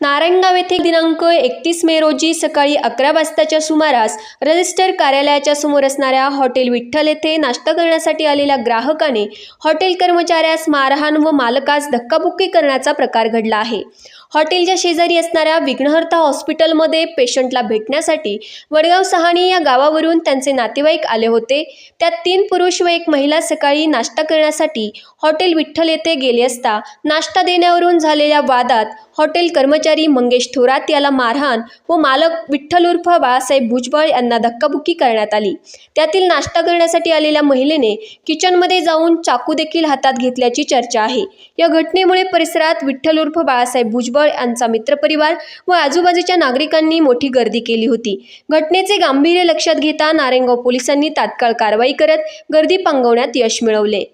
നാരങ്ങ जळगाव येथे दिनांक एकतीस मे रोजी सकाळी अकरा वाजताच्या सुमारास रजिस्टर कार्यालयाच्या समोर असणाऱ्या हॉटेल विठ्ठल येथे नाश्ता करण्यासाठी आलेल्या ग्राहकाने हॉटेल कर्मचाऱ्यास मारहाण व मालकास धक्काबुक्की करण्याचा प्रकार घडला आहे. हॉटेलच्या शेजारी असणाऱ्या विघ्नहर्ता हॉस्पिटलमध्ये पेशंटला भेटण्यासाठी वडगाव सहाणी या गावावरून त्यांचे नातेवाईक आले होते. त्यात तीन पुरुष व एक महिला सकाळी नाश्ता करण्यासाठी हॉटेल विठ्ठल येथे गेले असता नाश्ता देण्यावरून झालेल्या वादात हॉटेल कर्मचारी मंगेश थोरात याला मारहाण व मालक विठ्ठल उर्फ बाळासाहेब भुजबळ यांना धक्काबुक्की करण्यात आली. त्यातील नाश्ता करण्यासाठी आलेल्या महिलेने किचनमध्ये जाऊन चाकू देखील हातात घेतल्याची चर्चा आहे. या घटनेमुळे परिसरात विठ्ठल उर्फ बाळासाहेब भुजबळ यांचा मित्रपरिवार व आजूबाजूच्या नागरिकांनी मोठी गर्दी केली होती. घटनेचे गांभीर्य लक्षात घेता नारेंगाव पोलिसांनी तात्काळ कारवाई करत गर्दी पांगवण्यात यश मिळवले.